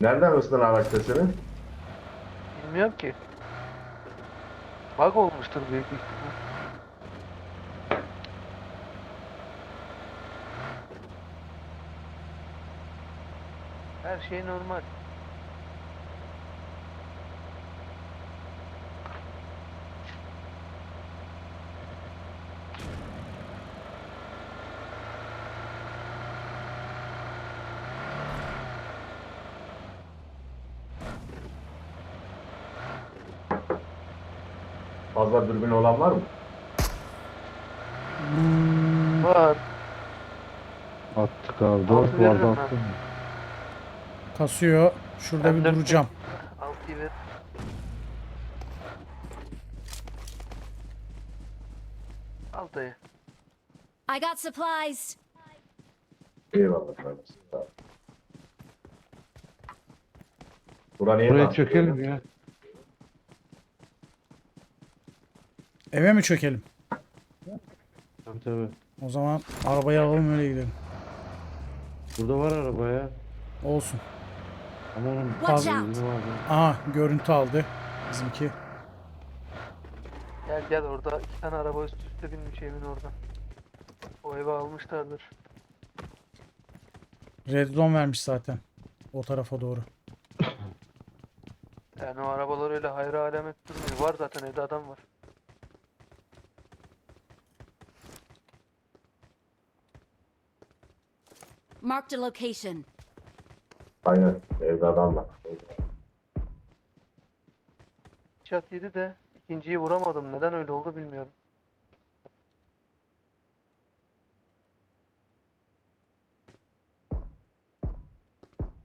Nereden ısın araç sesini? Bilmiyorum ki. Bug olmuştur büyük ihtimal. Her şey normal. Fazla dürbün olan var mı? Var. Attık abi. Altı Dört veririm vardı ben. attım. Kasıyor. Şurada bir M4 duracağım. Altıyı ver. Al dayı. I got supplies. Eyvallah kardeşim. sağ ol. Buraya çökelim ya. Eve mi çökelim? Tabii tabii. O zaman arabayı alalım öyle gidelim. Burada var araba ya. Olsun. Ama onun Watch out. Aha görüntü aldı. Bizimki. Gel gel orada iki tane araba üst üste binmiş evin orada. O evi almışlardır. Red zone vermiş zaten. O tarafa doğru. Yani o arabalar öyle hayra alamet durmuyor. Var zaten evde adam var. Marked a location. Aynen. Evde adam var. Çat yedi de ikinciyi vuramadım. Neden öyle oldu bilmiyorum.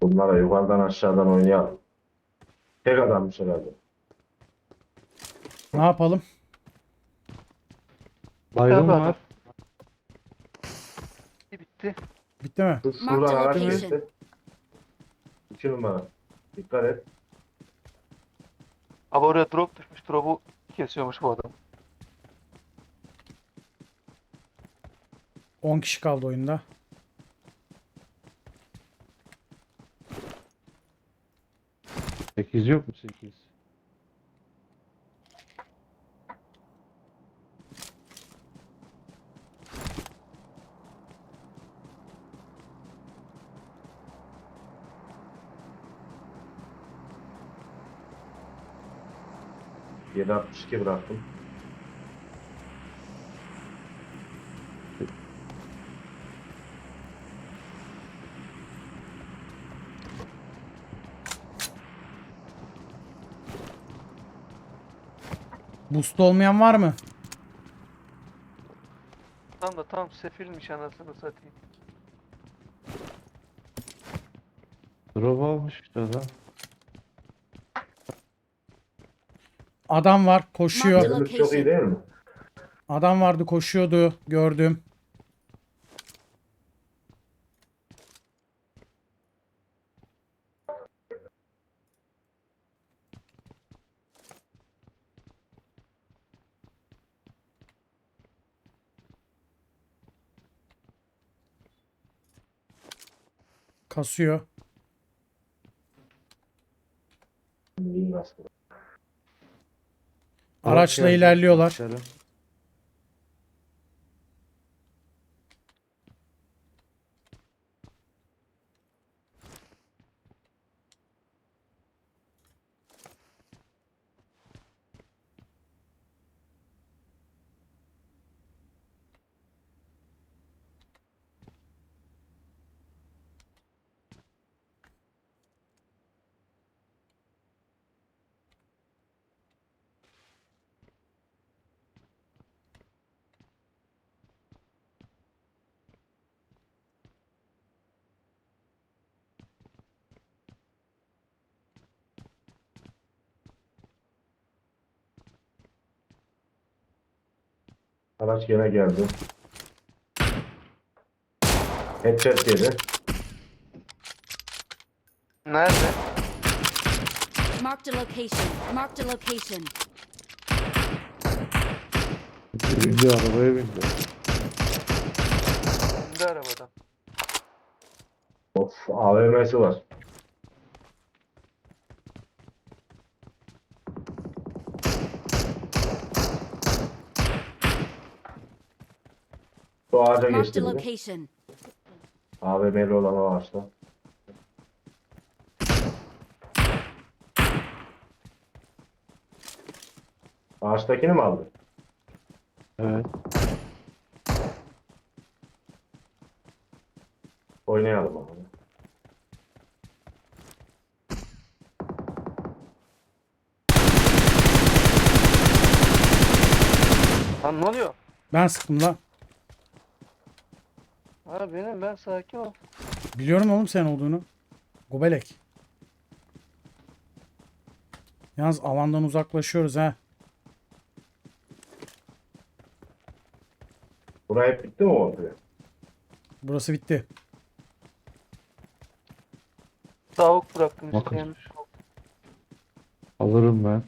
Bunlara yukarıdan aşağıdan oynayalım. Tek adammış herhalde. Ne yapalım? Baygın bitti. Bitti mi? Dur, Şuradan Marked araç location. geçti. İki numara. Dikkat et. Abi oraya drop düşmüş. Drop'u kesiyormuş bu adam. 10 kişi kaldı oyunda. Sekiz yok mu sekiz? Yedi altmış iki bıraktım. Boost olmayan var mı? Tam da tam sefilmiş anasını satayım. Drop almış işte adam. Adam var koşuyor. Önümüz çok iyi değil mi? Adam vardı koşuyordu. Gördüm. Kasıyor. İyi aslında. Araçla ilerliyorlar. Aşağıda. Araç gene geldi. Headset yedi. Nerede? Marked a location. Marked a location. Bindi arabaya bindi. İndi arabadan. Of AVM'si var. Şu ağaca Marked a geçti biri. location. AVM'li olan o ağaçta. Ağaçtakini mi aldı? Evet. Oynayalım ama. Lan ne oluyor? Ben sıktım lan. Ha benim ben sakin ol. Biliyorum oğlum sen olduğunu. Gobelek. Yalnız alandan uzaklaşıyoruz ha. Buraya hep bitti mi ortaya? Burası bitti. Tavuk bıraktım Bakın. isteyen. Alırım ben.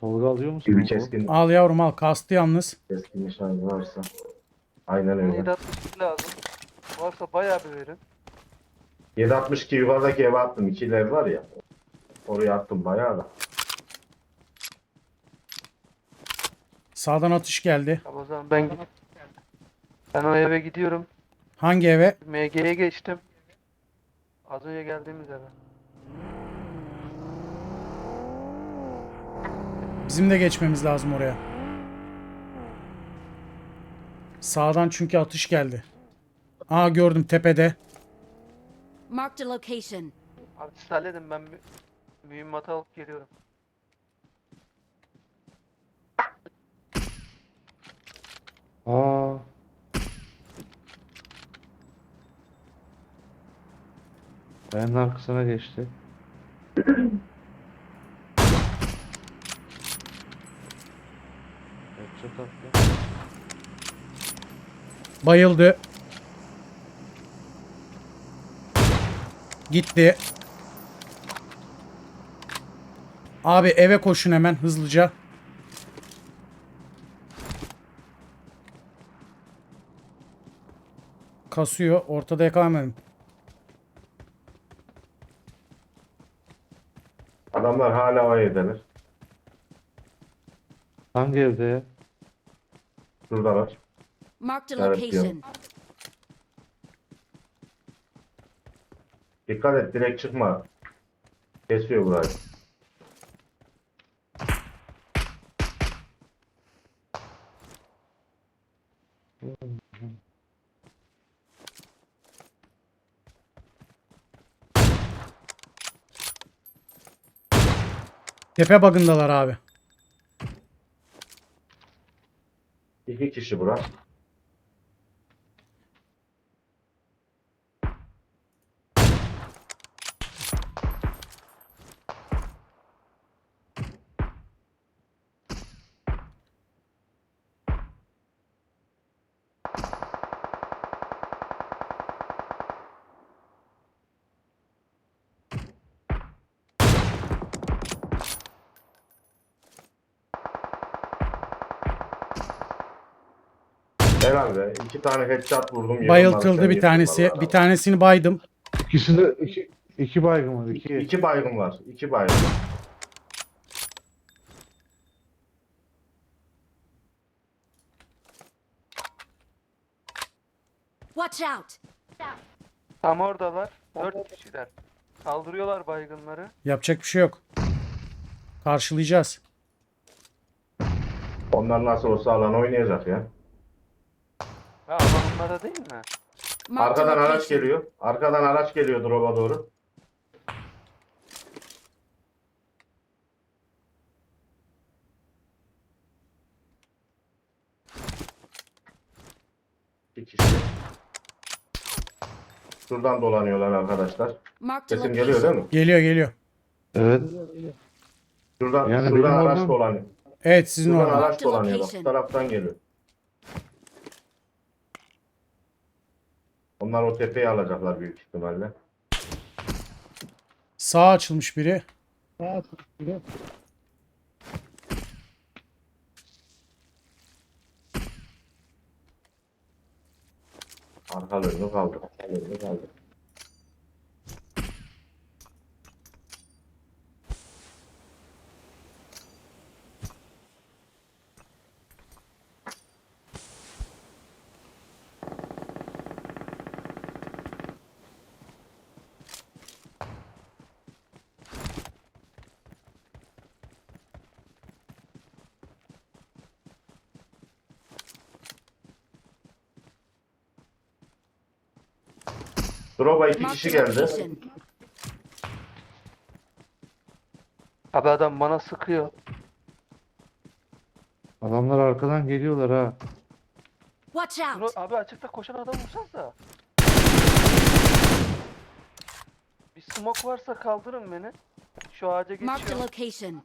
Tolga alıyor musun? Gibi keskin, Al yavrum al. Kastı yalnız. keskin nişancı varsa. Aynen öyle. 762 lazım. Varsa bayağı bir verin. 762 yukarıdaki eve attım. İkiler var ya. Oraya attım bayağı da. Sağdan atış geldi. Tamam o zaman ben gidip ben o eve gidiyorum. Hangi eve? MG'ye geçtim. Az önce geldiğimiz eve. Bizim de geçmemiz lazım oraya. Sağdan çünkü atış geldi. Aa gördüm tepede. Marked a location. Abi siz halledin ben mü mühimmatı alıp geliyorum. Aa. Benim arkasına geçti. Headshot attı. Bayıldı. Gitti. Abi eve koşun hemen hızlıca. Kasıyor. Ortada yakalayamadım. Adamlar hala o evdeler. Hangi evde ya? Şuradalar. Marked a location. Dikkat et direkt çıkma. Kesiyor burayı. Tepe bagındalar abi. İki kişi bura. Herhalde iki tane headshot vurdum. Bayıltıldı bir tanesi. Bir tanesini baydım. İkisi de iki, iki baygın var. iki. İki baygın var. iki baygın. Watch out. Tam oradalar. 4 kişiler. Kaldırıyorlar baygınları. Yapacak bir şey yok. Karşılayacağız. Onlar nasıl olsa alan oynayacak ya. Onlara değil mi? Marked Arkadan araç location. geliyor. Arkadan araç geliyor drop'a doğru. İki kişi. Şuradan dolanıyorlar arkadaşlar. Marked Sesim geliyor değil location. mi? Geliyor geliyor. Evet. Şuradan, Yani şuradan benim araç oradan- dolanıyor. Evet sizin Şuradan orada. araç dolanıyor bak. Bu Location. taraftan geliyor. Onlar o tepeyi alacaklar büyük ihtimalle. Sağ açılmış biri. Arkalı önlü kaldı. Arkalı önlü kaldı. Drop'a iki kişi geldi. Abi adam bana sıkıyor. Adamlar arkadan geliyorlar ha. Watch Bunu, out! abi açıkta koşan adam vursanız da. Bir smoke varsa kaldırın beni. Şu ağaca Marked a geçiyorum. location.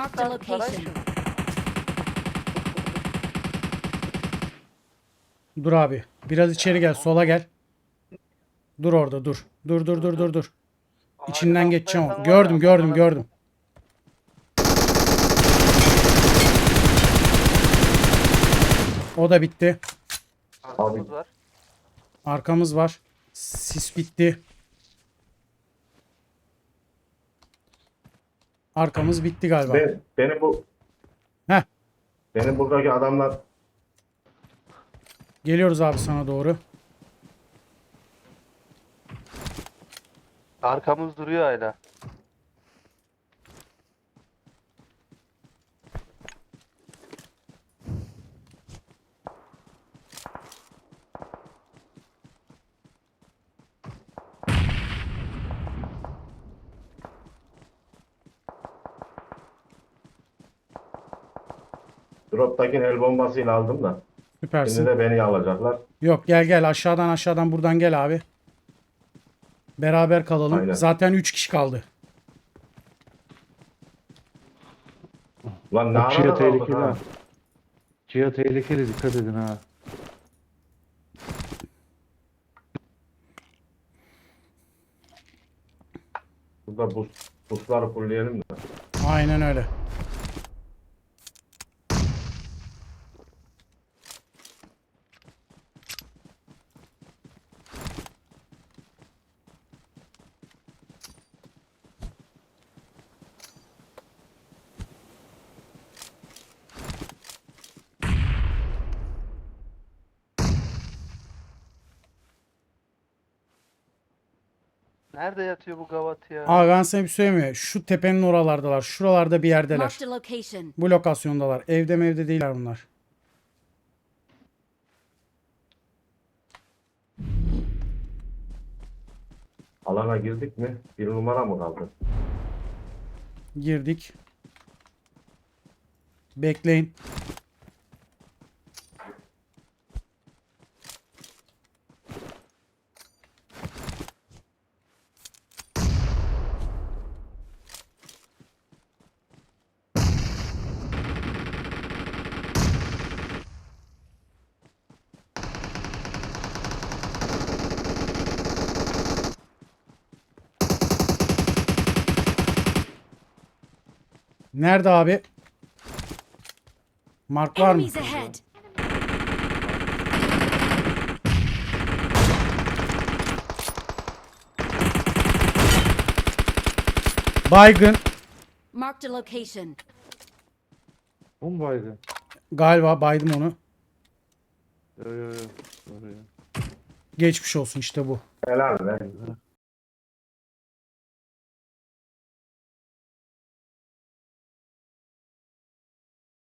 Açıktan the tarayın location. şunu. Dur abi. Biraz içeri gel. Sola gel. Dur orada dur. Dur dur dur dur dur. İçinden geçeceğim. Gördüm gördüm gördüm. O da bitti. Arkamız var. Arkamız var. Sis bitti. Arkamız bitti galiba. Ben, benim bu Heh. benim buradaki adamlar Geliyoruz abi sana doğru. Arkamız duruyor hala. drop'takini el bombasıyla aldım da. Süpersin. Şimdi de beni alacaklar. Yok gel gel aşağıdan aşağıdan buradan gel abi. Beraber kalalım. Aynen. Zaten 3 kişi kaldı. Lan ne O Chia arada kaldık tehlikeli ha? ha. Chia tehlikeli dikkat edin ha. Burada buz, buzları fulleyelim de. Aynen öyle. Nerede yatıyor bu gavat ya? Abi ben sana bir söyleyeyim mi? Şu tepenin oralardalar. Şuralarda bir yerdeler. Marked a location. Bu lokasyondalar. Evde mevde değiller bunlar. Alana girdik mi? Bir numara mı kaldı? Girdik. Bekleyin. Nerede abi? Mark var mı? Baygın. Marked a location. Bu mu baygın? Galiba baydım onu. Yo yo yo. Geçmiş olsun işte bu. Helal be.